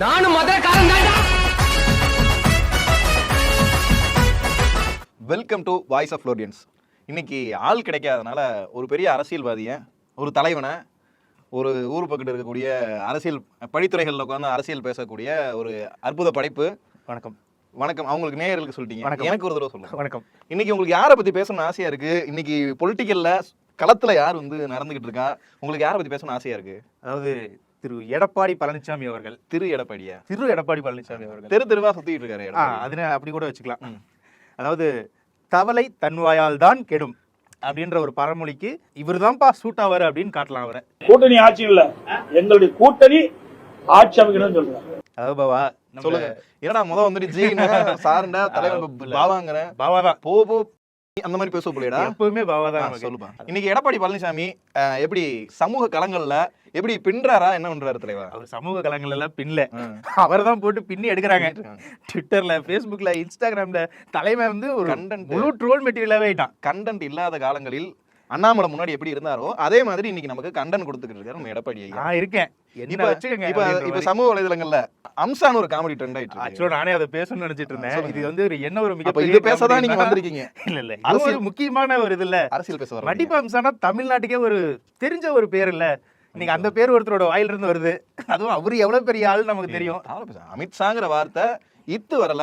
நானும் மதுரக்காரன் தான்டா. Welcome to voice of Florians இன்னைக்கு ஆள் கிடைக்காதனால ஒரு பெரிய அரசியல்வாதியை ஒரு தலைவனை ஒரு ஊர் பக்கத்தில் இருக்கக்கூடிய அரசியல் படித்துறைகளில் உட்காந்து அரசியல் பேசக்கூடிய ஒரு அற்புத படைப்பு. வணக்கம். வணக்கம். அவங்களுக்கு நேயர்களுக்கு சொல்லிட்டீங்க. வணக்கம். எனக்கு ஒரு தடவை சொல்லுங்க. வணக்கம். இன்னைக்கு உங்களுக்கு யாரை பத்தி பேசணும்னு ஆசையா இருக்கு? இன்னைக்கு பொலிட்டிக்கல்ல களத்துல யார் வந்து நடந்துகிட்டு இருக்கா? உங்களுக்கு யாரை பத்தி பேசணும்னு ஆசையா இருக்கு? அதாவது திரு எடப்பாடி பழனிசாமி அவர்கள். திரு எடப்பாடியா? திரு எடப்பாடி பழனிசாமி அவர்கள். தெரு தெருவா சுத்திட்டு இருக்காரு. அதுன அப்படி கூட வச்சுக்கலாம். அதாவது தவளை தன்வாயால் தான் கெடும் அப்படின்ற ஒரு பழமொழிக்கு இவர்தான்ப்பா சூட் ஆவாரு அப்படின்னு காட்டலாம் அவரை. கூட்டணி ஆட்சி இல்ல. எங்களுடைய கூட்டணி ஆட்சி அமைக்கணும்னு சொல்றேன் அதாவது பாவா நம்ம சொல்லுங்க. என்னடா முத வந்துட்டு ஜெயினா சாருண்டா தலைவர். பாவாங்கிற? பாவா தான். போ போ. அந்த மாதிரி பேச போலியடா? எப்பவுமே பாவா தான். சொல்லுப்பா. இன்னைக்கு எடப்பாடி பழனிசாமி எப்படி சமூக களங்கள்ல எப்படி பின்றாரா? என்ன பண்றாரு தலைவா? அவர் சமூக கலங்கள் எல்லாம் பின்ல. அவர் தான் போட்டு பின்னி எடுக்கிறாங்க. ட்விட்டர்ல ஃபேஸ்புக்ல இன்ஸ்டாகிராம்ல தலைமை வந்து ஒரு Content. முழு ட்ரோல் மெட்டீரியலாவே ஆயிட்டான். கண்டென்ட் இல்லாத காலங்களில் அண்ணாமலை முன்னாடி எப்படி இருந்தாரோ அதே மாதிரி இன்னைக்கு நமக்கு கண்டென்ட் கொடுத்துக்கிட்டு இருக்காரு நம்ம எடப்பாடி ஐயா. இருக்கேன். இப்ப வச்சுக்கோங்க இப்ப இப்ப. சமூக வலைதளங்கள்ல அம்சான்னு ஒரு காமெடி ட்ரெண்ட் ஆயிட்டு. ஆக்சுவலா நானே அதை பேசணும்னு நினைச்சிட்டு இருந்தேன். இது வந்து ஒரு என்ன ஒரு மிகப்பெரிய இது பேசதான் நீங்க வந்திருக்கீங்க. இல்ல இல்ல. அரசியல் முக்கியமான ஒரு இது இல்ல. அரசியல் பேச வர மடிப்பு அம்சானா தமிழ்நாட்டுக்கே ஒரு தெரிஞ்ச ஒரு பேர் இல்ல. இன்னைக்கு அந்த பேர் ஒருத்தரோட வாயில இருந்து வருது. அதுவும் அவரு எவ்வளவு பெரிய ஆளு நமக்கு தெரியும். அமித்ஷாங்கிற வார்த்தை இத்து வரல.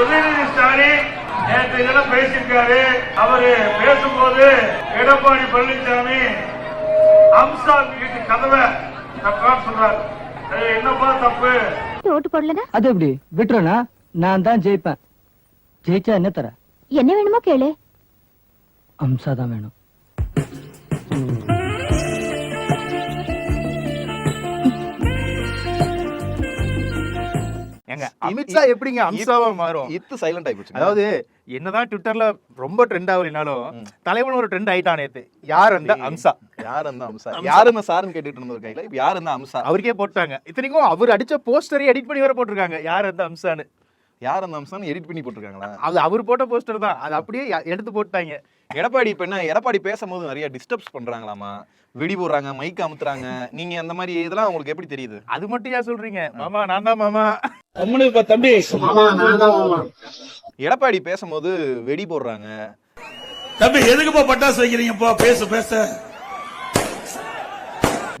உதயநிதி ஸ்டாலின் நேற்று தினம் பேசியிருக்காரு. அவரு பேசும்போது எடப்பாடி பழனிசாமி அம்சா வீட்டு கதவை தப்பான்னு சொல்றாரு. என்னப்பா தப்பு? ஓட்டு போடலனா? அது எப்படி? விட்டுறனா? நான் தான் ஜெயிப்பேன். ஜெயிச்சா என்ன தர? என்ன வேணுமோ கேளு. அம்சா தான் வேணும். ஏங்க அமித்ஷா எப்படிங்க அம்சாவா மாறும். இத்து சைலண்ட் ஆயிப்போச்சு அதாவது என்னதான் ட்விட்டர்ல ரொம்ப ட்ரெண்ட் ஆகலினாலும் தலைவன் ஒரு ட்ரெண்ட் ஆயிட்டான் நேத்து. யார் அந்த அம்சா? யார் அந்த அம்சா? யார் அந்த சாருன்னு கேட்டுட்டு இருந்த ஒரு கையில இப்ப யார் அந்த அம்சா? அவருக்கே போட்டாங்க. இத்தனைக்கும் அவர் அடிச்ச போஸ்டரை எடிட் பண்ணி வர போட்டிருக்காங்க. யார் அந்த அம்சான்னு. யார் அந்த அம்சான்னு எடிட் பண்ணி போட்டிருக்காங்களா? அது அவர் போட்ட போஸ்டர் தான். அது அப்படியே எடுத்து போட்டாங்க. எடப்பாடி இப்ப என்ன எடப்பாடி பேசும்போது நிறைய டிஸ்டர்ப்ஸ் பண்றாங்களாமா? வெடி போடுறாங்க மைக் அமுத்துறாங்க. நீங்க அந்த மாதிரி இதெல்லாம் உங்களுக்கு எப்படி தெரியுது? அது மட்டும் ஏன் சொல்றீங்க? மாமா நான் தான் மாமா. தம்பி. எடப்பாடி பேசும்போது வெடி போடுறாங்க. தம்பி எதுக்குப்பா பட்டாசு வைக்கிறீங்கப்பா? பேசு பேச.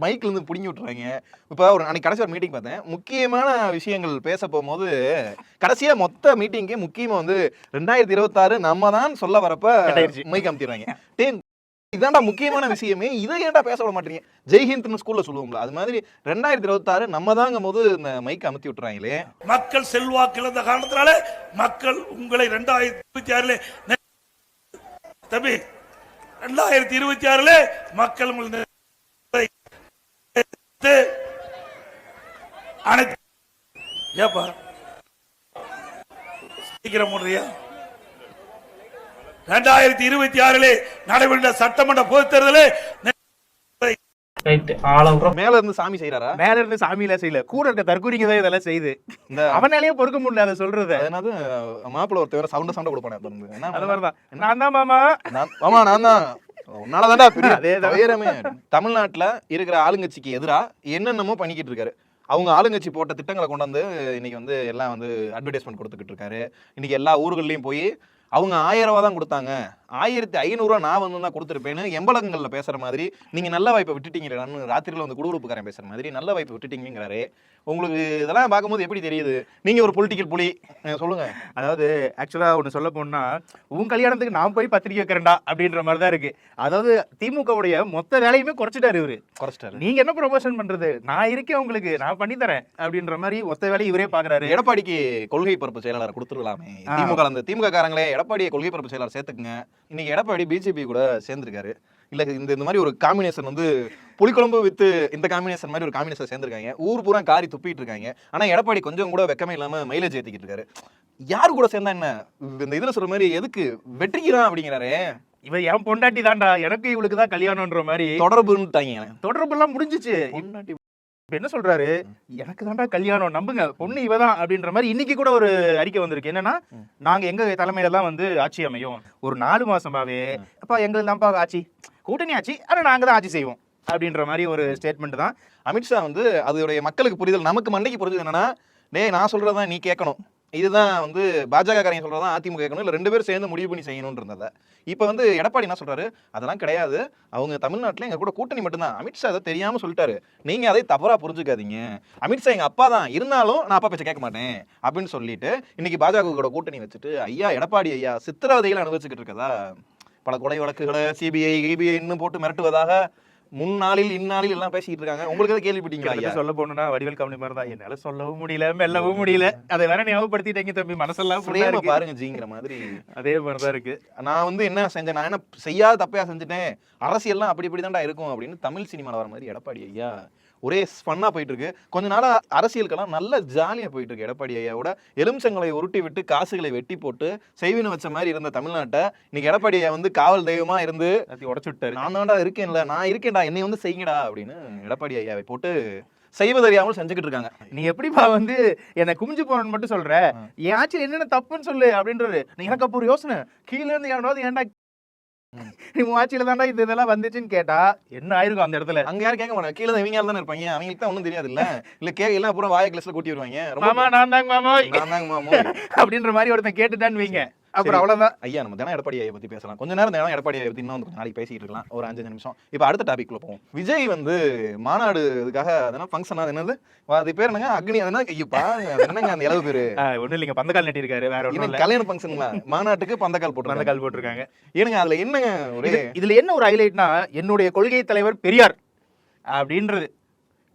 மைக்ல இருந்து புடுங்கி விட்டுறாங்க. இப்ப ஒரு அன்னைக்கு கடைசி ஒரு மீட்டிங் பார்த்தேன். முக்கியமான விஷயங்கள் பேச போகும்போது கடைசியா மொத்த மீட்டிங்கே முக்கியமா வந்து ரெண்டாயிரத்தி இருபத்தாறு நம்ம தான் சொல்ல வரப்ப. மைக் அமுத்திடுறாங்க. இதான்டா முக்கியமான விஷயமே. இதை ஏன்டா பேச விட மாட்டீங்க? ஜெய்ஹிந்த்னு ஸ்கூல்ல சொல்லுவோம்ல. அது மாதிரி ரெண்டாயிரத்தி இருபத்தாறு நம்ம தாங்கும் போது இந்த மைக் அமுத்தி விட்டுறாங்களே. மக்கள் செல்வாக்கு இழந்த காரணத்தினால மக்கள் உங்களை ரெண்டாயிரத்தி இருபத்தி ஆறுல தம்பி ரெண்டாயிரத்தி இருபத்தி ஆறுல மக்கள் உங்களை நெ- அனைத்து ஏப்பா? சீக்கிரம் ரெண்டாயிரத்தி இருபத்தி ஆறிலே நடைபெற்ற சட்டமன்ற பொதுத் தேர்தலே மேல இருந்து சாமி செய்யறாரா மேல இருந்து சாமியில செய்யல. கூட இருக்க தற்கூரிங்க தான் இதெல்லாம் செய்யுது இந்த அவனாலேயே பொறுக்க முடியல அதை சொல்றத. என்னது? மாப்பிள்ள ஒருத்தர் சவுண்ட சவுண்ட கொடுப்பானே அது மாதிரிதான். நான் தான் மாமா. நான் ஆமா நான் தான். உன்னாலதான்டா பெரிய தமிழ்நாட்டுல இருக்கிற ஆளுங்கட்சிக்கு எதிரா என்னென்னமோ பண்ணிக்கிட்டு இருக்காரு. அவங்க ஆளுங்கட்சி போட்ட திட்டங்களை கொண்டு வந்து இன்னைக்கு வந்து எல்லாம் வந்து அட்வர்டைஸ்மெண்ட் கொடுத்துக்கிட்டு இருக்காரு. இன்னைக்கு எல்லா ஊர்கள்லையும் போய் அவங்க ஆயிரம் ரூபா தான் கொடுத்தாங்க. ஆயிரத்தி ஐநூறுரூவா நான் வந்து தான் கொடுத்துருப்பேன்னு எம்பலகங்கள்ல பேசுற மாதிரி நீங்க நல்ல வாய்ப்பை விட்டுட்டீங்கன்னு ராத்திரியில வந்து குடுகுடுப்புக்காரன் பேசுற மாதிரி நல்ல வாய்ப்பை விட்டுட்டீங்கிறாரு உங்களுக்கு இதெல்லாம் பார்க்கும்போது எப்படி தெரியுது? நீங்க ஒரு பொலிட்டிக்கல் புலி. அஹ் சொல்லுங்க. அதாவது ஆக்சுவலா ஒண்ணு சொல்ல போனா உன் கல்யாணத்துக்கு நான் போய் பத்திரிக்கை வைக்கிறேன்டா அப்படின்ற மாதிரி தான் இருக்கு. அதாவது திமுகவுடைய மொத்த வேலையுமே குறைச்சிட்டாரு இவரு. குறைச்சிட்டாரு. நீங்க என்ன ப்ரொமோஷன் பண்றது? நான் இருக்கேன் உங்களுக்கு. நான் பண்ணி தரேன் அப்படின்ற மாதிரி மொத்த வேலையை இவரே பாக்குறாரு எடப்பாடிக்கு கொள்கை பரப்பு செயலாளர் கொடுத்துருக்கலாமே. திமுக அந்த திமுக காரங்களே எடப்பாடியை கொள்கை பரப்பு செயலாளர் சேர்த்துக்குங்க. இன்னைக்கு எடப்பாடி பிஜேபி கூட சேர்ந்திருக்காரு. இல்ல இந்த இந்த மாதிரி ஒரு காம்பினேஷன் வந்து புளிக்குழம்பு வித்து இந்த காம்பினேஷன் மாதிரி ஒரு காம்பினேஷன் சேர்ந்திருக்காங்க. ஊர் பூரா காரி துப்பிட்டு இருக்காங்க. ஆனா எடப்பாடி கொஞ்சம் கூட வெக்கமே இல்லாம மைலேஜ் ஏத்திக்கிட்டு இருக்காரு. யாரு கூட சேர்ந்தா என்ன? இந்த இதுல சொல்ற மாதிரி எதுக்கு? வெற்றிக்கிறான் அப்படிங்கிறாரு. இவ என் பொண்டாட்டி தான்டா எனக்கு இவளுக்கு தான் கல்யாணம்ன்ற மாதிரி தொடர்புன்னுட்டாங்க தொடர்பு எல்லாம் முடிஞ்சிச்சு. பொண்டாட்டி என்ன சொல்றாரு? எனக்கு தான்டா கல்யாணம் நம்புங்க. பொண்ணு இவதான் அப்படின்ற மாதிரி இன்னைக்கு கூட ஒரு அறிக்கை வந்திருக்கு. என்னன்னா நாங்க எங்க தலைமையில தான் வந்து ஆட்சி அமையும். ஒரு நாலு மாசமாவே அப்பா எங்களுக்கு தான்ப்பா ஆட்சி. கூட்டணி ஆட்சி ஆனா நாங்க தான் ஆட்சி செய்வோம் அப்படின்ற மாதிரி ஒரு ஸ்டேட்மெண்ட் தான். அமித்ஷா வந்து அதோடைய மக்களுக்கு புரிதல் நமக்கு மண்டைக்கு புரிஞ்சது என்னன்னா டேய் நான் சொல்றதான் நீ கேட்கணும். இதுதான் வந்து பாஜக காரங்க சொல்றதான் அதிமுக கேட்கணும். இல்ல ரெண்டு பேரும் சேர்ந்து முடிவு பண்ணி செய்யணும்னு இருந்ததை இப்போ வந்து எடப்பாடி என்ன சொல்றாரு? அதெல்லாம் கிடையாது. அவங்க தமிழ்நாட்டில் எங்க கூட கூட்டணி மட்டும்தான். அமித்ஷா அதை தெரியாம சொல்லிட்டாரு. நீங்க அதை தவறா புரிஞ்சுக்காதீங்க. அமித்ஷா எங்க அப்பா தான். இருந்தாலும் நான் அப்பா பேச்ச கேட்க மாட்டேன். அப்படின்னு சொல்லிட்டு இன்னைக்கு பாஜக கூட கூட்டணி வச்சுட்டு ஐயா எடப்பாடி ஐயா சித்திரவதைகளை அனுபவிச்சுக்கிட்டு இருக்கதா? பல கொலை வழக்குகளை சிபிஐ இபிஐ இன்னும் போட்டு மிரட்டுவதாக முன்னாளில் இந்நாளில் எல்லாம் பேசிக்கிட்டு இருக்காங்க. உங்களுக்கு எதாவது கேள்விப்பட்டீங்களா சொல்ல போனா வடிவேல் கம்பெனி மாதிரி தான். என்னால சொல்லவும் முடியல மெல்லவும் முடியல. அதை வேற ஞாபகப்படுத்திட்டீங்க தம்பி மனசெல்லாம் இருக்கு. பாருங்க ஜிங்கிற மாதிரி. அதே மாதிரிதான் இருக்கு. நான் வந்து என்ன செஞ்சேன் நான் என்ன செய்யாத தப்பையா செஞ்சுட்டேன் அரசியல்லாம் அப்படி இப்படி தான்டா இருக்கும் அப்படின்னு தமிழ் சினிமால வர மாதிரி எடப்பாடி ஐயா ஒரே ஃபன்னா போயிட்டு இருக்கு கொஞ்ச நாளா அரசியலுக்கெல்லாம் நல்ல ஜாலியா போயிட்டு இருக்கு எடப்பாடி ஐயாவோட. எலுமிச்சங்களை உருட்டி விட்டு காசுகளை வெட்டி போட்டு செய்வின வச்ச மாதிரி இருந்த தமிழ்நாட்டை இன்னைக்கு எடப்பாடி ஐயா வந்து காவல் தெய்வமா இருந்து எல்லாத்தையும் உடச்சு விட்டாரு. நான் தான்டா இருக்கேன்ல நான் இருக்கேன்டா என்னை வந்து செய்யுங்கடா அப்படின்னு எடப்பாடி ஐயாவை போட்டு செய்வதறியாமல் செஞ்சுக்கிட்டு இருக்காங்க. நீ எப்படிப்பா வந்து என்ன குமிஞ்சு போறேன்னு மட்டும் சொல்ற? என் ஆட்சியில் என்னென்ன தப்புன்னு சொல்லு அப்படின்றது. நீ எனக்கு அப்போ ஒரு யோசனை. கீழ இருந்து எவனாவது ஏன்டா உன் ஆட்சியில தான்டா இந்த இதெல்லாம் வந்துச்சுன்னு கேட்டா என்ன ஆயிருக்கும் அந்த இடத்துல? அங்க யாரும் கேட்க மாட்டாங்க. கீழே இவங்க தானே இருப்பாங்க? அவங்களுக்கு தான் ஒன்றும் தெரியாது இல்ல இல்ல கே எல்லாம் பூரா வாய கிளாஸ்ல கூட்டி வருவாங்க. ரொம்ப மாமா நான் தாங்க மாமா நான் தாங்க மாமோ அப்படின்ற மாதிரி ஒருத்தன் கேட்டுட்டான்னு வைங்க. அப்புறம் அவ்வளவுதான். ஐயா நம்ம தினம் எடப்பாடி ஐயா பத்தி பேசலாம். கொஞ்ச நேரம் தினம் எடப்பாடி ஐயா பத்தி இன்னும் கொஞ்சம் நாளைக்கு பேசிட்டு இருக்கலாம். ஒரு அஞ்சு நிமிஷம். இப்போ அடுத்த டாபிக்ல போவோம். விஜய் வந்து மாநாடு இதுக்காக அதெல்லாம் ஃபங்க்ஷன் அது என்னது? அது பேர் என்னங்க? அக்னி அது என்ன? ஐயோப்பா அது என்னங்க அந்த இளவு பேரு? ஒண்ணு இல்லைங்க. பந்தக்கால் நட்டிருக்காரு. வேற இல்ல. கல்யாண ஃபங்க்ஷனுங்களா மாநாட்டுக்கு பந்தக்கால் போட்டு பந்தக்கால் போட்டிருக்காங்க. ஏனுங்க அதுல என்னங்க ஒரே இது- இதுல என்ன ஒரு ஹைலைட்னா என்னுடைய கொள்கை தலைவர் பெரியார் அப்படின்றது.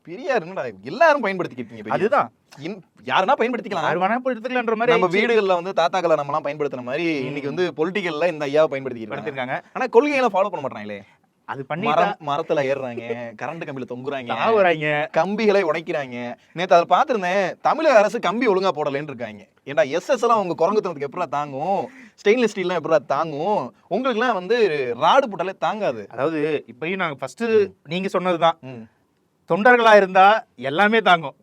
பெரியார் என்னடா எல்லாரும் பயன்படுத்திக்கிட்டீங்க. அதுதான். யாருன்னா பயன்படுத்திக்கலாம். யார் வேணா போய் எடுத்துக்கலான்ற மாதிரி நம்ம. வீடுகள்ல வந்து தாத்தாக்களை நம்ம எல்லாம் பயன்படுத்துன மாதிரி இன்னைக்கு வந்து பொலிட்டிக்கல்ல இந்த ஐயாவை பயன்படுத்திக்கிறாங்க படுத்திருக்காங்க ஆனா கொள்கைகளை ஃபாலோ பண்ண மாட்டாங்களே அது பண்ணி மரத்துல ஏறுறாங்க கரண்ட் கம்பியில தொங்குறாங்க தாவுறாங்க. கம்பிகளை உடைக்கிறாங்க. நேத்து அதை பார்த்திருந்தேன் தமிழக அரசு கம்பி ஒழுங்கா போடலைன்னு இருக்காங்க. ஏன்டா எஸ்எஸ் எல்லாம் உங்க குரங்குத்தனத்துக்கு எப்படா தாங்கும்? ஸ்டெயின்லெஸ் ஸ்டீல்லாம் எப்படா தாங்கும்? உங்களுக்குலாம் வந்து ராடு போட்டாலே தாங்காது. அதாவது இப்பயும் நாங்க ஃபர்ஸ்ட் நீங்க சொன்னதுதான். ம். தொண்டர்களா இருந்தா எல்லாமே தாங்கும்.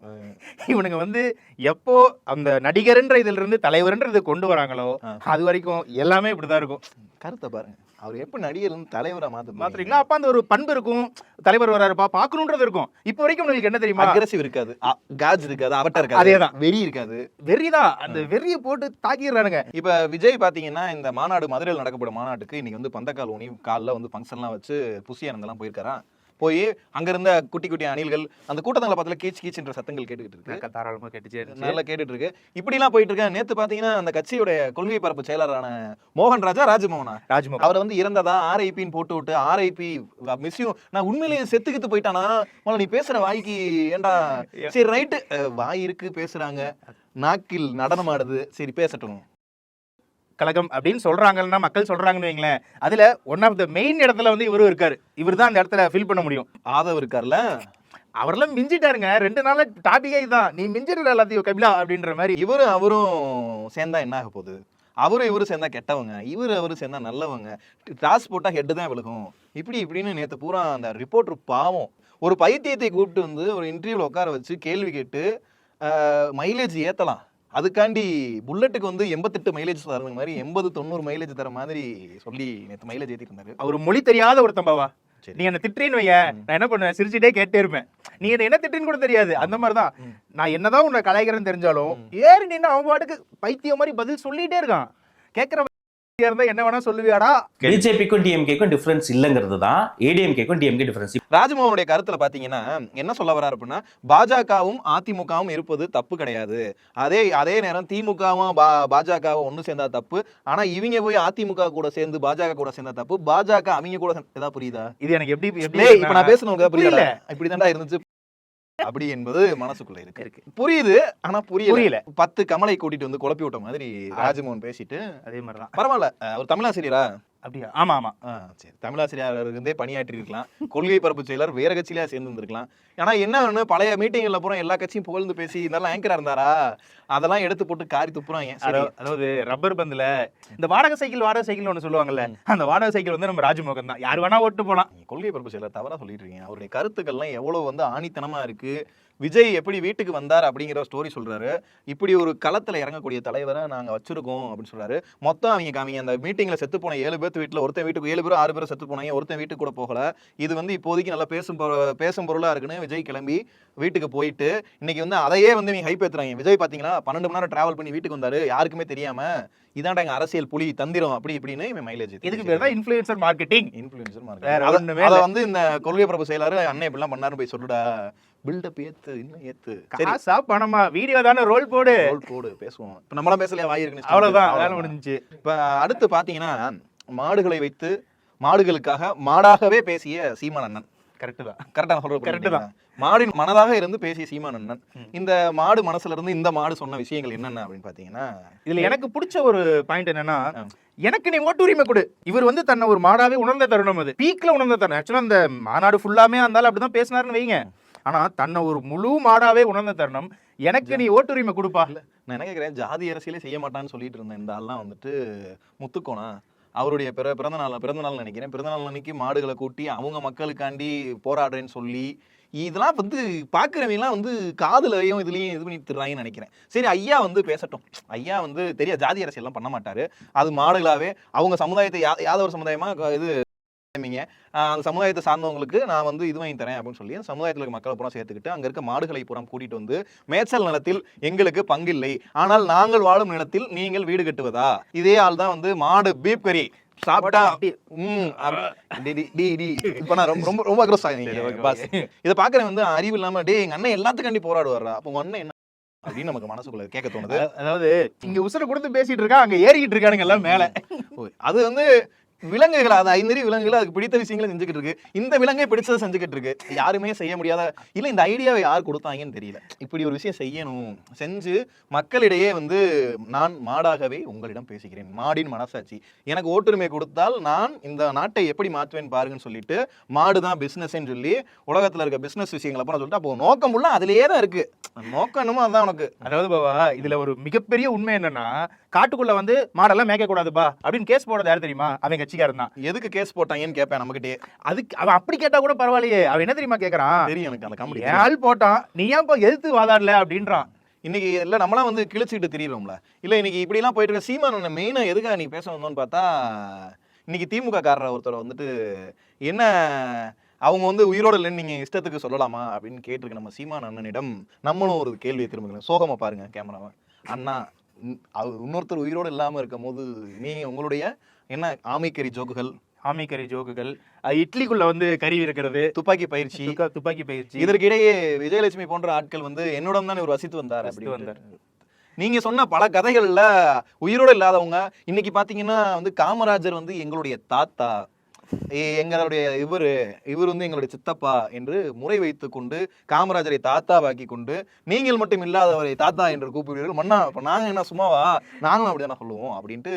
இவனுங்க வந்து எப்போ அந்த நடிகர்ன்ற இதுல இருந்து தலைவர்ன்றது கொண்டு வராங்களோ. அது வரைக்கும் எல்லாமே இப்படிதான் இருக்கும். கருத்தை பாருங்க. அவர் எப்ப நடிகர் இருந்து தலைவரா மாத்த மாத்திரீங்களா அப்ப அந்த ஒரு பண்பு இருக்கும். தலைவர் வராருப்பா பாக்கணும்ன்றது இருக்கும். இப்போ வரைக்கும் உங்களுக்கு என்ன தெரியுமா? அக்ரஸிவ் இருக்காது. காஜ் இருக்காது அவட்ட இருக்காது. அதேதான். வெறி இருக்காது. வெறிதான். அந்த வெறியை போட்டு தாக்கிடுறானுங்க. இப்ப விஜய் பாத்தீங்கன்னா இந்த மாநாடு மதுரையில் நடக்கப்படும் மாநாட்டுக்கு இன்னைக்கு வந்து பந்தக்கால் ஊனி காலில் வந்து ஃபங்க்ஷன்லாம் வச்சு புசி ஆனந்தெல்லாம் போயிருக்காரா? போய் அங்க இருந்த குட்டி குட்டி அணில்கள் அந்த கூட்டங்களை பார்த்துல கீச் கீச்ன்ற சத்தங்கள் கேட்டுக்கிட்டு இருக்கு. தாராளமா கேட்டுச்சே நல்லா கேட்டுட்டு இருக்கு. இப்படிலாம் போயிட்டு இருக்கேன் நேத்து பாத்தீங்கன்னா அந்த கட்சியுடைய கொள்கை பரப்பு செயலாளரான மோகன் ராஜா ராஜமோகனா ராஜ்மோகன். அவரை வந்து இறந்ததா ஆர்ஐபின்னு போட்டு விட்டு ஆர்ஐபி மிஸ்யூ நான் உண்மையிலேயே செத்துக்கிட்டு போயிட்டானா? நீ பேசுற வாய்க்கு ஏன்டா சரி ரைட்டு வாய் இருக்கு பேசுறாங்க. நாக்கில் நடனம் ஆடுது. சரி பேசட்டும். கழகம் அப்படின்னு சொல்றாங்கன்னா மக்கள் சொல்றாங்கன்னு வைங்களேன். அதுல ஒன் ஆஃப் த மெயின் இடத்துல வந்து இவரும் இருக்காரு. இவர் தான் அந்த இடத்துல ஃபில் பண்ண முடியும். ஆதவ் இருக்கார்ல? அவரெல்லாம் மிஞ்சிட்டாருங்க. ரெண்டு நாள்ல டாபிகே இதுதான் நீ மிஞ்சிடுற எல்லாத்தையும் கபிலா அப்படின்ற மாதிரி. இவரும் அவரும் சேர்ந்தா என்ன ஆக போகுது? அவரும் இவரும் சேர்ந்தா கெட்டவங்க. இவரு அவரு சேர்ந்தா நல்லவங்க. டாஸ் போட்டா ஹெட் தான் விழுகும். இப்படி இப்படின்னு நேத்து பூரா அந்த ரிப்போர்ட்டர் பாவம். ஒரு பைத்தியத்தை கூப்பிட்டு வந்து ஒரு இன்டர்வியூல உட்கார வச்சு கேள்வி கேட்டு மைலேஜ் ஏத்தலாம். அதுக்காண்டி புல்லட்டுக்கு வந்து எண்பத்தெட்டு மைலேஜ் தர மாதிரி எண்பது தொண்ணூறு மைலேஜ் தர மாதிரி சொல்லி நேத்து மைலேஜ் ஏத்திட்டு இருந்தாரு அவர் மொழி தெரியாத ஒருத்தன் பாவா சரி. நீ என்ன திட்டுறேன்னு வைய நான் என்ன பண்ணுவேன்? சிரிச்சுட்டே கேட்டே இருப்பேன். நீ என்ன என்ன திட்டுன்னு கூட தெரியாது. அந்த மாதிரி தான். நான் என்னதான் உன்னை கலாய்க்கிறேன்னு தெரிஞ்சாலும் ஏறி நின்று அவன் பாட்டுக்கு பைத்தியம் மாதிரி பதில் சொல்லிட்டே இருக்கான். கேட்கற என்ன வேணா சொல்லுவியாடா? பிஜேபிக்கும் டிஎம்கேக்கும் டிஃபரன்ஸ் இல்லைங்கிறது தான் ஏடிஎம்கேக்கும் டிஎம்கே டிஃபரன்ஸ் ராஜ்மோகனுடைய கருத்துல பாத்தீங்கன்னா என்ன சொல்ல வர்றாரு அப்படின்னா பாஜகவும் அதிமுகவும் இருப்பது தப்பு கிடையாது. அதே அதே நேரம் திமுகவும் பாஜகவும் ஒண்ணு சேர்ந்தா தப்பு. ஆனா இவங்க போய் அதிமுக கூட சேர்ந்து பாஜக கூட சேர்ந்தா தப்பு. பாஜக அவங்க கூட ஏதாவது புரியுதா? இது எனக்கு எப்படி எப்படி நான் பேசணும் புரியல புரியல. இப்படிதான்டா இருந்துச்சு. அப்படி என்பது மனசுக்குள்ள இருக்கு. இருக்கு. புரியுது ஆனா புரியல. புரியல. பத்து கமலை கூட்டிட்டு வந்து குழப்பி விட்ட மாதிரி ராஜ்மோகன் பேசிட்டு. அதே மாதிரி தான் பரவாயில்ல அவர் தமிழாசிரியரா? அப்படியா? ஆமா ஆமா. ஆ சரி. தமிழாசிரியர் இருந்தே பணியாற்றி இருக்கலாம் கொள்கை பரப்பு செயலர் வேற கட்சியில சேர்ந்து இருந்திருக்கலாம் ஆனா என்ன ஒண்ணு பழைய மீட்டிங்ல பூரா எல்லா கட்சியும் புகழ்ந்து பேசி இதெல்லாம் ஆங்கரா இருந்தாரா? அதெல்லாம் எடுத்து போட்டு காரி துப்புறாங்க. அதாவது ரப்பர் பந்துல இந்த வாடகை சைக்கிள் வாடகை சைக்கிள் ஒன்று சொல்லுவாங்கல்ல அந்த வாடகை சைக்கிள் வந்து நம்ம ராஜமோகன் தான். யார் வேணா ஓட்டு போலாம். நீங்க கொள்கை பரப்பு செயலர் தவறா சொல்லிட்டு இருக்கீங்க. அவருடைய கருத்துக்கள்லாம் எவ்வளவு வந்து ஆணித்தனமா இருக்கு? விஜய் எப்படி வீட்டுக்கு வந்தார் அப்படிங்கிற ஸ்டோரி சொல்றாரு. இப்படி ஒரு களத்துல இறங்கக்கூடிய தலைவரை நாங்க வச்சிருக்கோம் அப்படின்னு சொல்றாரு. மொத்தம் அவங்க காமிங்க அந்த மீட்டிங்ல செத்து போன ஏழு பேர்த்து வீட்டுல ஒருத்தன் வீட்டுக்கு ஏழு பேரும் ஆறு பேரும் செத்து போனாங்க ஒருத்தன் வீட்டுக்கு கூட போகல. இது வந்து இப்போதைக்கு நல்லா பேசும் பேசும் பொருளா இருக்குன்னு விஜய் கிளம்பி வீட்டுக்கு போயிட்டு இன்னைக்கு வந்து அதையே வந்து நீங்க ஹைப் ஏத்துறாங்க. விஜய் பாத்தீங்கன்னா பன்னெண்டு மணி நேரம் டிராவல் பண்ணி வீட்டுக்கு வந்தாரு யாருக்குமே தெரியாம இதாண்டா எங்க அரசியல் புலி தந்திரம் அப்படி இப்படின்னு இவன் மைலேஜ் இதுக்கு பேர் தான் இன்ஃபுளுசர் மார்க்கெட்டிங் இன்ஃபுளுசர் வேற மார்க்கெட் ஒண்ணுமே அதை. வந்து இந்த கொள்கை பிரபு செயலாரு அண்ணன் இப்படிலாம் பண்ணாரு போய் சொல்லுடா. பில்டப் ஏத்து இன்னும் ஏத்து. சரி. காசா பணமா? வீடியோ தானே ரோல் போடு. ரோல் போடு பேசுவோம். இப்ப நம்மளாம் பேசலையா? வாய் இருக்குன்னு அவ்வளவுதான் வேலை முடிஞ்சுச்சு. இப்ப அடுத்து பாத்தீங்கன்னா மாடுகளை வைத்து மாடுகளுக்காக மாடாகவே பேசிய சீமான் அண்ணன் கரெக்ட் தான் கரெக்டா சொல்றது Correct கரெக்ட் தான். மாடின் மனதாக இருந்து பேசிய சீமான் அண்ணன் இந்த மாடு மனசுல இருந்து இந்த மாடு சொன்ன விஷயங்கள் என்னென்ன அப்படின்னு பாத்தீங்கன்னா இதுல எனக்கு பிடிச்ச ஒரு பாயிண்ட் என்னன்னா எனக்கு நீ ஓட்டு உரிமை கொடு. இவர் வந்து தன்னை ஒரு மாடாவே உணர்ந்த தருணம் அது. பீக்ல உணர்ந்த தருணம். ஆக்சுவலா அந்த மாநாடு ஃபுல்லாமே இருந்தாலும் அப்படிதான் பேசினாருன்னு வைங்க. ஆனா தன்னை ஒரு முழு மாடாவே உணர்ந்த தருணம் எனக்கு நீ ஓட்டு உரிமை கொடுப்பா நான் என்ன கேட்குறேன் ஜாதி அரசியலே செய்ய மாட்டான்னு சொல்லிட்டு இருந்தேன் இந்த ஆள்லாம் வந்துட்டு முத்துக்கோணா அவருடைய பிற பிறந்த நாள் பிறந்த நாள் நினைக்கிறேன். பிறந்த நாள் அன்னைக்கு மாடுகளை கூட்டி அவங்க மக்களுக்காண்டி போராடுறேன்னு சொல்லி இதெல்லாம் வந்து பார்க்குறவங்கலாம் வந்து காதுலையும் இதுலையும் இது பண்ணி திடுறாங்கன்னு நினைக்கிறேன். சரி ஐயா வந்து பேசட்டும். ஐயா வந்து தெரிய ஜாதி அரசியல்லாம் பண்ண மாட்டாரு. அது மாடுகளாவே அவங்க சமுதாயத்தை யா யாதவர் சமுதாயமா க- இது அந்த சமுதாயத்தை சார்ந்தவங்களுக்கு நான் வந்து இது வாங்கி தரேன் அப்படின்னு சொல்லி சமுதாயத்தில் இருக்க மக்களை பூரா சேர்த்துக்கிட்டு அங்க இருக்க மாடுகளை பூரா கூட்டிட்டு வந்து மேய்ச்சல் நிலத்தில் எங்களுக்கு பங்கில்லை. ஆனால் நாங்கள் வாழும் நிலத்தில் நீங்கள் வீடு கட்டுவதா? இதே ஆள் தான் வந்து மாடு பீப் கறி சாப்பிட்டா டி, டி, டி, டி. இப்ப நான் ரொம்ப ரொம்ப அக்ரோஸ் பாஸ். இதை பாக்குறேன் வந்து அறிவு இல்லாம டேய் எங்க அண்ணன் எல்லாத்துக்காண்டி போராடுவாரா அப்போ உங்க அண்ணன் என்ன? அப்படின்னு நமக்கு மனசுக்குள்ள கேட்க தோணுது. அதாவது இங்க உசுர கொடுத்து பேசிட்டு இருக்கா அங்க ஏறிக்கிட்டு இருக்கானுங்க எல்லாம் மேல. அது வந்து விலங்குகள்? அது ஐந்தறி விலங்குகள்? அதுக்கு பிடித்த விஷயங்களை செஞ்சுக்கிட்டு இருக்கு இந்த விலங்கை பிடிச்சதை செஞ்சுக்கிட்டு இருக்கு யாருமே செய்ய முடியாத இல்ல இந்த ஐடியாவை யார் கொடுத்தாங்கன்னு தெரியல. இப்படி ஒரு விஷயம் செய்யணும் செஞ்சு மக்களிடையே வந்து நான் மாடாகவே உங்களிடம் பேசுகிறேன். மாடின் மனசாட்சி. எனக்கு ஓட்டுரிமை கொடுத்தால் நான் இந்த நாட்டை எப்படி மாற்றுவேன் பாருங்கன்னு சொல்லிட்டு மாடு தான் பிசினஸ்ன்னு சொல்லி உலகத்துல இருக்க பிசினஸ் விஷயங்களை அப்புறம் சொல்லிட்டு அப்போ நோக்கம் உள்ள அதுலயே தான் இருக்கு. நோக்கம் என்னமோ உனக்கு. அதாவது பாபா இதுல ஒரு மிகப்பெரிய உண்மை என்னன்னா காட்டுக்குள்ள வந்து மாடெல்லாம் மேய்க்க கூடாதுப்பா. அப்படின்னு கேஸ் போடுறது யாரு தெரியுமா? அவன் கட்சிக்காரன் தான். எதுக்கு கேஸ் போட்டாங்கன்னு கேட்பேன் நம்மகிட்டே அதுக்கு அவன் அப்படி கேட்டா கூட பரவாயில்லையே. அவன் என்ன தெரியுமா கேக்குறான்? தெரியும் எனக்கு அந்த காமெடி என் ஆள் போட்டான்? நீ ஏன் இப்போ எதிர்த்து வாதாடல? அப்படின்றான். இன்னைக்கு இல்ல நம்மளாம் வந்து கிழிச்சிட்டு திரியிறோம்ல. இல்ல இன்னைக்கு இப்படி எல்லாம் போயிட்டு இருக்க சீமான் மெயினா எதுக்காக நீ பேச வந்தோம்னு பார்த்தா இன்னைக்கு திமுக காரர் ஒருத்தர் வந்துட்டு என்ன அவங்க வந்து உயிரோட இல்லைன்னு நீங்க இஷ்டத்துக்கு சொல்லலாமா? அப்படின்னு கேட்டிருக்க நம்ம சீமான் அண்ணனிடம் நம்மளும் ஒரு கேள்வியை திரும்புகிறோம் சோகமா பாருங்க கேமராவை அண்ணா அவர் இன்னொருத்தர் உயிரோட இல்லாம இருக்கும் போது நீங்க உங்களுடைய என்ன ஆமைக்கறி ஜோக்குகள்? ஆமைக்கறி ஜோக்குகள். இட்லிக்குள்ள வந்து கறி இருக்கிறது துப்பாக்கி பயிற்சி. துப்பாக்கி பயிற்சி. இதற்கிடையே விஜயலட்சுமி போன்ற ஆட்கள் வந்து என்னுடன் தானே ஒரு வசித்து வந்தார் அப்படி வந்தார். நீங்க சொன்ன பல கதைகள்ல உயிரோட இல்லாதவங்க இன்னைக்கு பாத்தீங்கன்னா வந்து காமராஜர் வந்து எங்களுடைய தாத்தா. எங்களுடைய இவரு இவர் வந்து எங்களுடைய சித்தப்பா என்று முறை வைத்துக் கொண்டு காமராஜரை தாத்தாவாக்கி கொண்டு நீங்கள் மட்டும் இல்லாதவரை தாத்தா என்று கூப்பிடுவீர்கள். மன்னா அப்ப நாங்க என்ன சும்மாவா? நாங்களும் அப்படிதானே சொல்லுவோம் அப்படின்ட்டு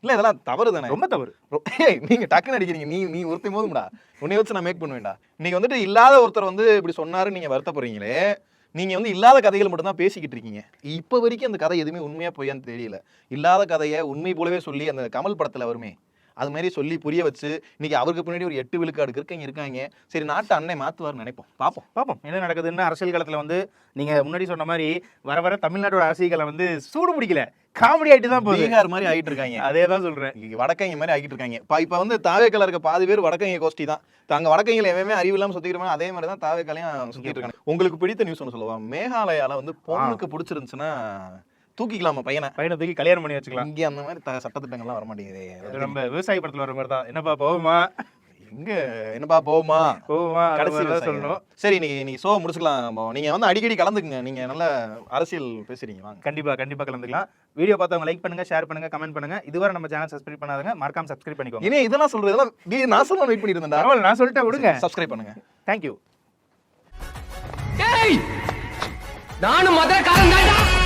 இல்ல இதெல்லாம் தவறு தானே? ரொம்ப தவறு. ரொ- ஏய், நீங்க டக்குன்னு அடிக்கிறீங்க. நீ நீ ஒருத்தி போதும்டா. உன்னை வச்சு நான் மேக் பண்ணுவேன்டா. இன்னைக்கு வந்துட்டு இல்லாத ஒருத்தர் வந்து இப்படி சொன்னாரு நீங்க வருத்தப்படுறீங்களே நீங்க வந்து இல்லாத கதைகள் மட்டும் தான் பேசிக்கிட்டு இருக்கீங்க. இப்ப வரைக்கும் அந்த கதை எதுவுமே உண்மையா பொய்யான்னு தெரியல. இல்லாத கதையை உண்மை போலவே சொல்லி அந்த கமல் படத்துல வருமே அது மாதிரி சொல்லி புரிய வச்சு இன்னைக்கு அவருக்கு பின்னாடி ஒரு எட்டு விழுக்காடு இருக்கங்க இருக்காங்க. சரி நாட்டை அன்னை மாத்துவார்னு நினைப்போம். பாப்போம். பாப்போம். என்ன நடக்குதுன்னு அரசியல் களத்துல வந்து நீங்க முன்னாடி சொன்ன மாதிரி வர வர தமிழ்நாட்டோட அரசியல் வந்து சூடு பிடிக்கல. காமெடி ஆயிட்டு தான் பீகார் மாதிரி ஆகிட்டு இருக்காங்க. அதே தான் சொல்றேன். இங்க வடக்கங்க மாதிரி ஆகிட்டு இருக்காங்க. இப்ப இப்ப வந்து தாவேக்கல இருக்க பாதி பேர் வடக்கங்க கோஷ்டி தான். தாங்க வடக்கங்களை எவமே அறிவு இல்லாம சுத்திக்கிறோம் அதே மாதிரி தான் தாவேக்கலையும் சுத்திட்டு இருக்காங்க. உங்களுக்கு பிடித்த நியூஸ் ஒன்று சொல்லுவா? மேகாலயால வந்து பொண்ணுக்கு பிடிச்சிருந்துச்சுன்னா தூக்கிக்கலாமா பையனை? பையனை தூக்கி கல்யாணம் பண்ணி வச்சுக்கலாம். இங்க அந்த மாதிரி த- சட்டத்திட்டங்கள்லாம் வர மாட்டேங்குது. நம்ம விவசாய படத்துல வர மாதிரி தான் என்னப்பா போகுமா? எங்க? என்னப்பா போகுமா? போகுமா? கடைசி கடைசி விவசாயம். சொல்லணும். சரி இன்னைக்கு நீ ஷோ முடிச்சுக்கலாம். நீங்க வந்து அடிக்கடி கலந்துக்குங்க. நீங்க நல்ல அரசியல் பேசுறீங்க. வாங்க. கண்டிப்பா கண்டிப்பா கலந்துக்கலாம். வீடியோ பார்த்தவங்க லைக் பண்ணுங்க ஷேர் பண்ணுங்க கமெண்ட் பண்ணுங்க. இதுவரை நம்ம சேனல் சப்ஸ்கிரைப் பண்ணாதங்க மறக்காம சப்ஸ்கிரைப் பண்ணிக்கோங்க. இனி இதெல்லாம் சொல்றது இதெல்லாம் நீ நான் சொல்ல வெயிட் பண்ணிட்டு இருந்தேன்டா பரவாயில்ல நான் சொல்லிட்டேன் விடுங்க. சப்ஸ்கிரைப் பண்ணுங்க. தேங்க்யூ நானும் மதுரக்காரன் தான்டா.